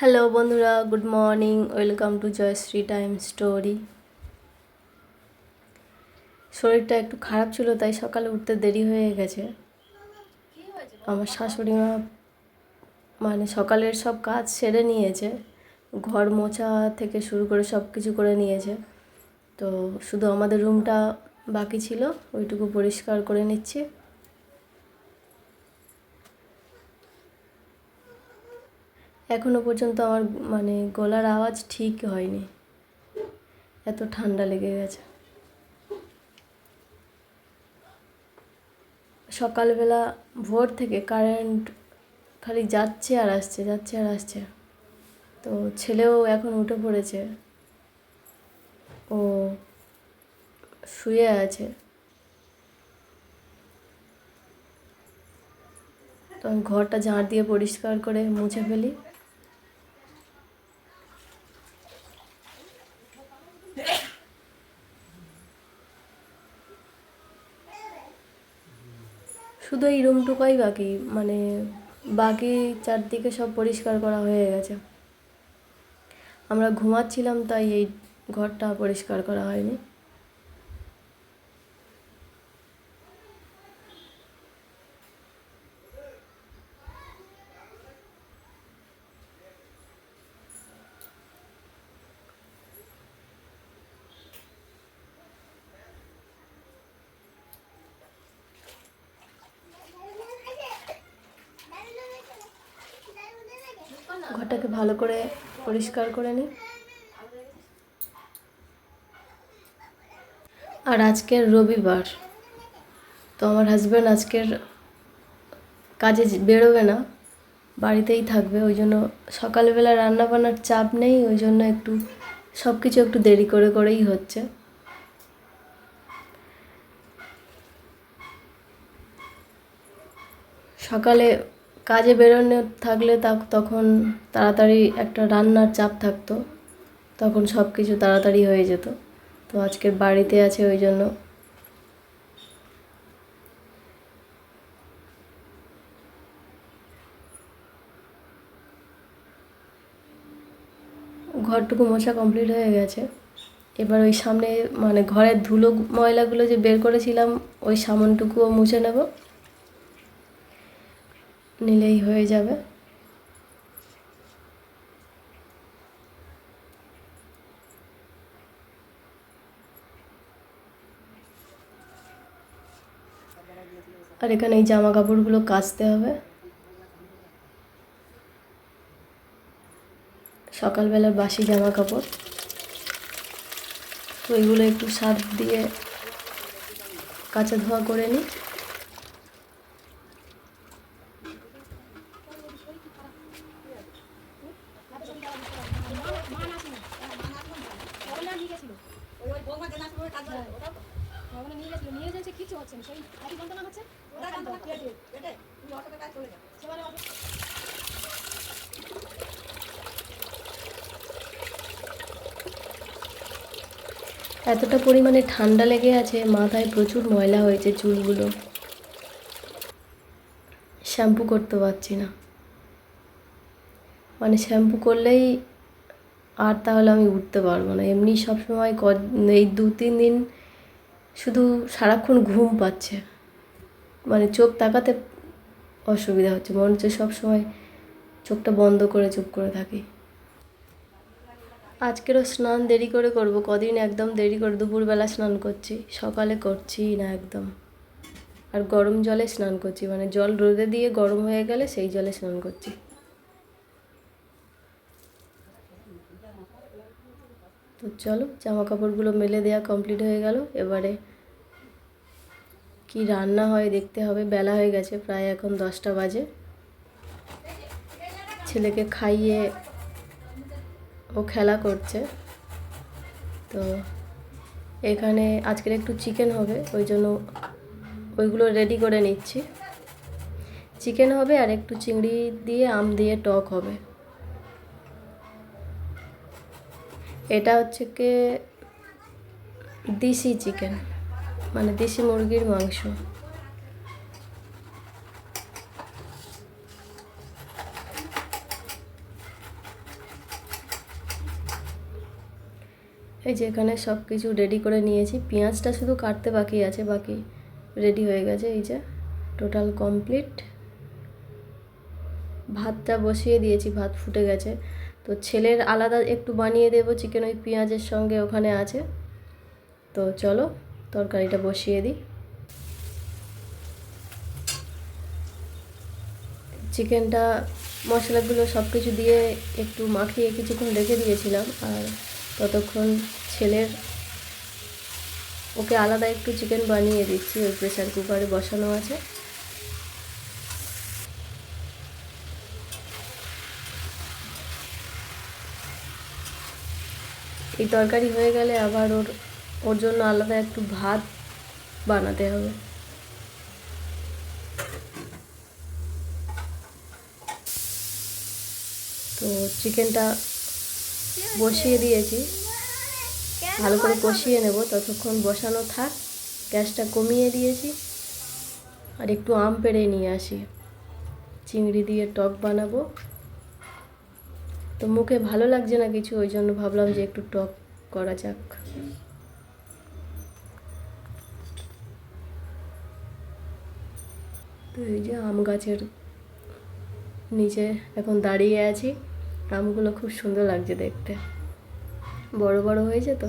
Hello বন্ধুরা good morning welcome to Jayashree time story শরীরটা একটু খারাপ ছিল, তাই সকালে উঠতে দেরি হয়ে গেছে। আমার শাশুড়ি মা মানে সকালের সব কাজ সেরে নিয়েছে। ঘর মোছা থেকে শুরু করে সব কিছু করে নিয়েছে। তো শুধু আমাদের রুমটা বাকি ছিল, ওইটুকু পরিষ্কার করে নিচ্ছি। এখনও পর্যন্ত আমার মানে গলার আওয়াজ ঠিক হয়নি। এত ঠান্ডা লেগে গেছে। সকালবেলা ভোর থেকে কারেন্ট খালি যাচ্ছে আর আসছে, যাচ্ছে আর আসছে। তো ছেলেও এখন উঠে পড়েছে। ও শুয়ে আছে। তো আমি ঘরটা ঝাড় দিয়ে পরিষ্কার করে মুছে ফেলি শুধু এই রুমটুকুই বাকি মানে বাকি চারদিকে সব পরিষ্কার করা হয়ে গেছে। আমরা ঘুমাচ্ছিলাম তাই এই ঘরটা পরিষ্কার করা হয়নি। ঘরটাকে ভালো করে পরিষ্কার করে নিই। আর আজকের রবিবার, তো আমার হাজব্যান্ড আজকের কাজে বেরোবে না, বাড়িতেই থাকবে, ওই জন্য সকালবেলা রান্না বান্নার চাপ নেই, ওই জন্য একটু সব কিছু একটু দেরি করে করেই হচ্ছে। সকালে কাজে বেরোনো থাকলে তা তখন তাড়াতাড়ি একটা রান্নার চাপ থাকতো। তখন সব কিছু তাড়াতাড়ি হয়ে যেত। তো আজকের বাড়িতে আছে ওই জন্য। ঘরটুকু মশা কমপ্লিট হয়ে গেছে। এবার ওই সামনে মানে ঘরের ধুলো ময়লাগুলো যে বের করেছিলাম, ওই সামনটুকুও মুছে নেব। নিলেই হয়ে যাবে। আর এখানে এই জামা কাপড়গুলো কাচতে হবে। সকালবেলার বাসি জামা কাপড় তো এগুলো একটু সার্ফ দিয়ে কাঁচা ধোয়া করে নিই ওখানে নিয়ে গেছিল নিয়ে যাচ্ছে কিছু হচ্ছে না সেই হাতি যন্ত্রণা হচ্ছে ওটা যন্ত্রণা পেটে সেবারে অত- এতটা পরিমাণে ঠান্ডা লেগে আছে, মাথায় প্রচুর ময়লা হয়েছে চুলগুলো। শ্যাম্পু করতে পারছি না। মানে শ্যাম্পু করলেই আর তাহলে আমি উঠতে পারব না। এমনি সবসময় ক এই দু তিন দিন শুধু সারাক্ষণ ঘুম পাচ্ছে। মানে চোখ তাকাতে অসুবিধা হচ্ছে মনে হচ্ছে সবসময় চোখটা বন্ধ করে চুপ করে থাকি। আজকেরও স্নান দেরি করে করব, কদিন একদম দেরি করে দুপুরবেলা স্নান করছি, সকালে করছি না একদম। আর গরম জলে স্নান করছি মানে জল রোদে দিয়ে গরম হয়ে গেলে সেই জলে স্নান করছি। তো চলো জামা কাপড়গুলো মেলে দেওয়া কমপ্লিট হয়ে গেল, এবারে কি রান্না হয় দেখতে হবে। বেলা হয়ে গেছে, প্রায় এখন দশটা বাজে। ছেলেকে খাইয়ে ও খেলা করছে। তো এখানে আজকের একটু চিকেন হবে, ওই জন্য ওইগুলো রেডি করে নিচ্ছি। চিকেন হবে আর একটু চিংড়ি দিয়ে, আম দিয়ে টক হবে। এটা হচ্ছে কি, দেশি চিকেন। মানে দেশি মুরগির মাংস। এই যে এখানে সব কিছু রেডি করে নিয়েছি। পেঁয়াজটা শুধু কাটতে বাকি আছে, বাকি রেডি হয়ে গেছে। এই যে টোটাল কমপ্লিট ভাতটা বসিয়ে দিয়েছি, ভাত ফুটে গেছে। তো ছেলের আলাদা একটু বানিয়ে দেবো চিকেন ওই পেঁয়াজের সঙ্গে ওখানে আছে। তো চলো তরকারিটা বসিয়ে দিই। চিকেনটা, মশলাগুলো সব কিছু দিয়ে একটু মাখিয়ে কিছুক্ষণ রেখে দিয়েছিলাম, আর ততক্ষণ ছেলের, ওকে আলাদা একটু চিকেন বানিয়ে দিচ্ছি ওই প্রেশার কুকারে বসানো আছে। এই তরকারি হয়ে গেলে আবার ওর ওর জন্য আলাদা একটু ভাত বানাতে হবে। তো চিকেনটা বসিয়ে দিয়েছি। ভালো করে কষিয়ে নেব, ততক্ষণ বসানো থাক। গ্যাসটা কমিয়ে দিয়েছি। আর একটু আম পেড়ে নিয়ে আসি। চিংড়ি দিয়ে টক বানাবো। তো মুখে ভালো লাগছে না কিছু, ওই জন্য ভাবলাম যে একটু টক করা যাক। তো এই যে আম গাছের নিচে এখন দাঁড়িয়ে আছি। আমগুলো খুব সুন্দর লাগছে দেখতে। বড় বড় হয়েছে তো।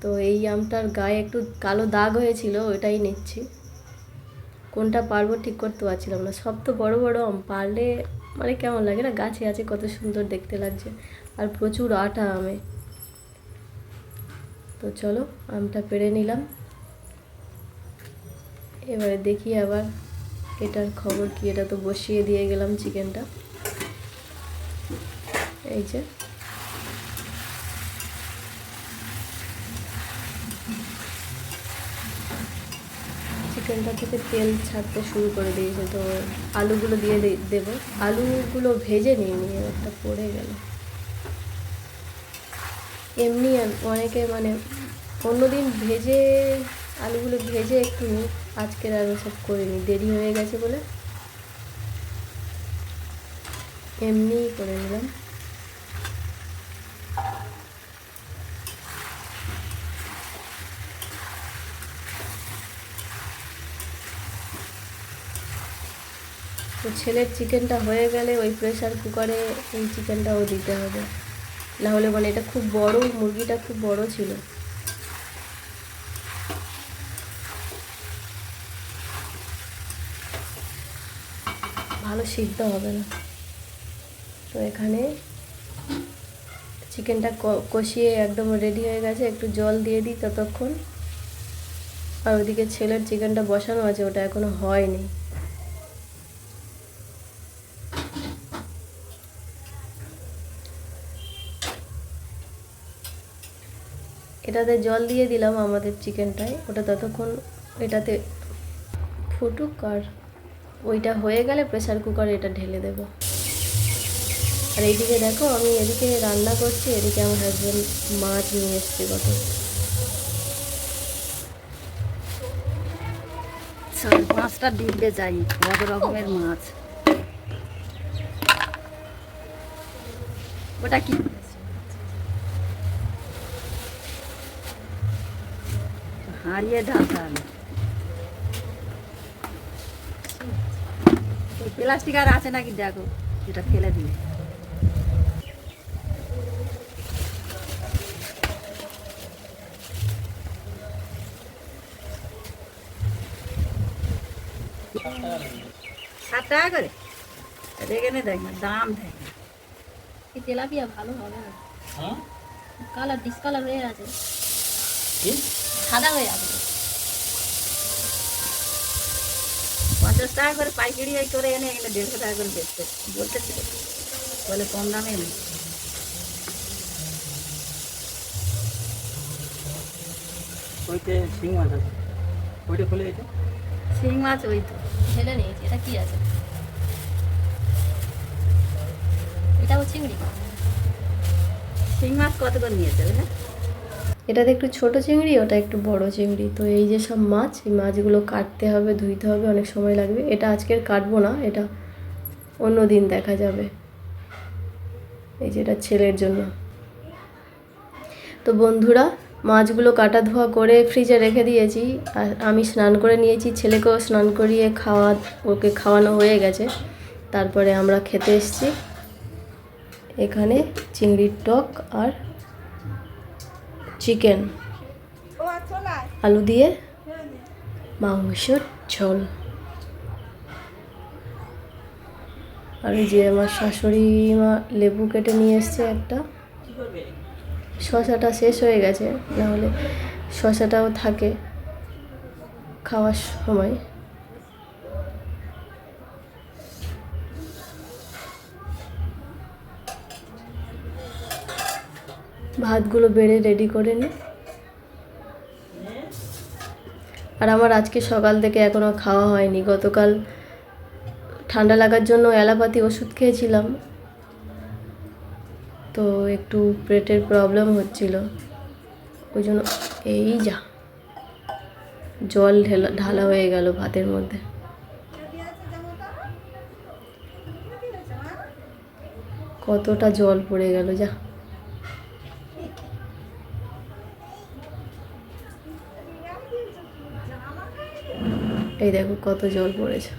তো এই আমটার গায়ে একটু কালো দাগ হয়েছিল, ওইটাই নিচ্ছি। কোনটা পারব ঠিক করতে পারছিলাম না। সব তো বড় বড় আম, পারলে মানে কেমন লাগে না? গাছে আছে, কত সুন্দর দেখতে লাগছে। আর প্রচুর আটা আমে। তো চলো, আমটা পেড়ে নিলাম। এবারে দেখি আবার এটার খবর কি, এটা তো বসিয়ে দিয়ে গেলাম চিকেনটা। এই যে। চিকেনটা থেকে তেল ছাড়তে শুরু করে দিয়েছে, তো আলুগুলো দিয়ে দেবো। আলুগুলো ভেজে নিয়ে নিয়ে একটা পড়ে গেল। এমনি অনেকে মানে অন্যদিন ভেজে আলুগুলো ভেজে একটু আজকের আর সব করিনি, দেরি হয়ে গেছে বলে এমনিই করে নিলাম। তো ছেলের চিকেনটা হয়ে গেলে ওই প্রেশার কুকারে এই চিকেনটাও দিতে হবে। নাহলে মানে এটা খুব বড়, মুরগিটা খুব বড় ছিল ভালো সিদ্ধ হবে না। তো এখানে চিকেনটা কষিয়ে একদম রেডি হয়ে গেছে। একটু জল দিয়ে দিই ততক্ষণ। আর ওইদিকে ছেলের চিকেনটা বসানো আছে, ওটা এখনও হয়নি। এটাতে জল দিয়ে দিলাম আমাদের চিকেনটায়। ওটা ততক্ষণ এটাতে ফুটুক আর ওইটা হয়ে গেলে প্রেসার কুকারে এটা ঢেলে দেব। আর এইদিকে দেখো আমি এদিকে রান্না করছি, এদিকে আমার হাজব্যান্ড মাছ নিয়ে এসছে কত পাঁচটা ডিব্বে চাই কত রকমের মাছ। ওটা কি? হারিয়ে ঢাকান প্লাস্টিক আর আছে নাকি দেখো যেটা ফেলে দিই। ষাট টাকা করে? রেগে নে দেখ না দাম দেখ। না এই তেলাপিয়া ভালো হবে না। হ্যাঁ? কালার ডিসকালার হয়ে আছে। কি? সাদা হয়ে আছে। পঞ্চাশ টাকা করে পাইকারি এই করে এনে এগুলো দেড়শো টাকা করে বেচতে। বলতেছি বলে কম দামে নেই ওইতে শিং মাছ আছে। ওইটা খুলে এটা শিং মাছ ওই তো। ঢেলে নিয়েছি। এটা কি আছে? এটাও চিংড়ি শিং মাছ কত করে নিয়েছে বুঝলে এটাতে একটু ছোট চিংড়ি, ওটা একটু বড় চিংড়ি। তো এই যে সব মাছ, এই মাছগুলো কাটতে হবে, ধুইতে হবে, অনেক সময় লাগবে। এটা আজকের কাটবো না, এটা অন্য দিন দেখা যাবে। এই যে এটা ছেলের জন্য। তো বন্ধুরা, মাছগুলো কাটা ধোয়া করে ফ্রিজে রেখে দিয়েছি। আর আমি স্নান করে নিয়েছি, ছেলেকেও স্নান করিয়ে খাওয়া, ওকে খাওয়ানো হয়ে গেছে। তারপরে আমরা খেতে এসেছি। এখানে চিংড়ির টক আর চিকেন। আলু দিয়ে মাংসর ঝোল। আর যে আমার শাশুড়ি মা লেবু কেটে নিয়ে এসছে একটা। শশাটা শেষ হয়ে গেছে, নাহলে শশাটাও থাকে খাওয়ার সময়। ভাতগুলো বেড়ে রেডি করে নি। আর আমার আজকে সকাল থেকে এখনও খাওয়া হয়নি। গতকাল ঠান্ডা লাগার জন্য অ্যালোপ্যাথি ওষুধ খেয়েছিলাম। তো একটু পেটের প্রবলেম হচ্ছিল। ওই জন্য এই যা। জল ঢেলা, ঢালা হয়ে গেল ভাতের মধ্যে। কতটা জল পড়ে গেল যা। এই দেখো কত জল পড়েছে।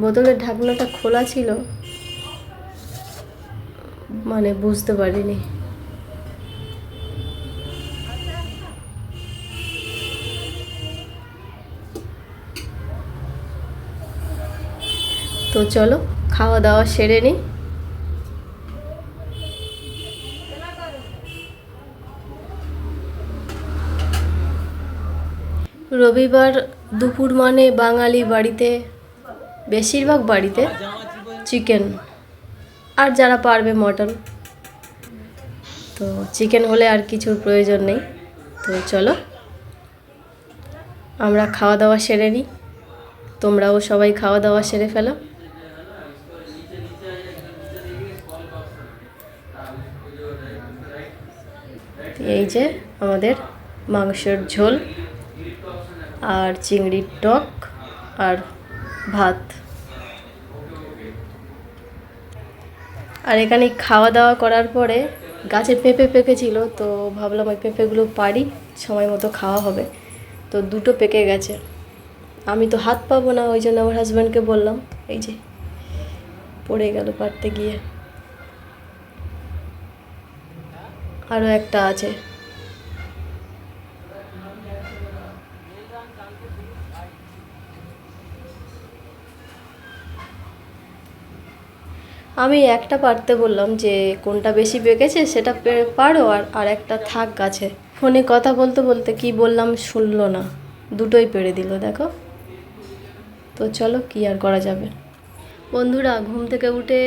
বোতলের ঢাকনাটা খোলা ছিল। মানে বুঝতে পারিনি। তো চলো, খাওয়া দাওয়া সেরে নিই রবিবার দুপুর মানে বাঙালি বাড়িতে, বেশিরভাগ বাড়িতে চিকেন আর যারা পারবে মটন তো চিকেন হলে আর কিছুর প্রয়োজন নেই। তো চলো, আমরা খাওয়া দাওয়া সেরে নিই। তোমরাও সবাই খাওয়া দাওয়া সেরে ফেলো। এই যে আমাদের মাংসের ঝোল। আর চিংড়ির টক আর ভাত। আর এখানে খাওয়া দাওয়া করার পরে গাছে পেঁপে পেকেছিল, তো ভাবলাম ওই পেঁপেগুলো পারি, সময় মতো খাওয়া হবে। তো দুটো পেকে গেছে। আমি তো হাত পাবো না, ওই জন্য আমার হাজব্যান্ডকে বললাম, এই যে পড়ে গেল পারতে গিয়ে। আরও একটা আছে। আমি একটা পারতে বললাম যে কোনটা বেশি পেকেছে সেটা পারো আর আর একটা থাক গাছে। ফোনে কথা বলতে বলতে কি বললাম শুনলো না। দুটোই পেরে দিল দেখো। তো চলো কি আর করা যাবে? বন্ধুরা ঘুম থেকে উঠে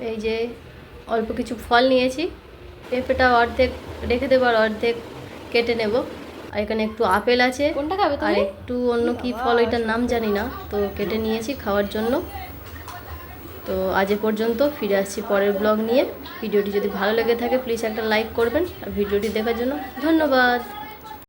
এই যে অল্প কিছু ফল নিয়েছি। পেঁপেটা অর্ধেক রেখে দেবো আর অর্ধেক কেটে নেব। আর এখানে একটু আপেল আছে। কোনটা খাবে আর একটু অন্য কি ফল ওইটার নাম জানি না। তো কেটে নিয়েছি খাওয়ার জন্য। তো আজ এ পর্যন্ত ফিরে আসছি পরের ব্লগ নিয়ে। ভিডিওটি যদি ভালো লেগে থাকে প্লিজ একটা লাইক করবেন। আর ভিডিওটি দেখার জন্য ধন্যবাদ।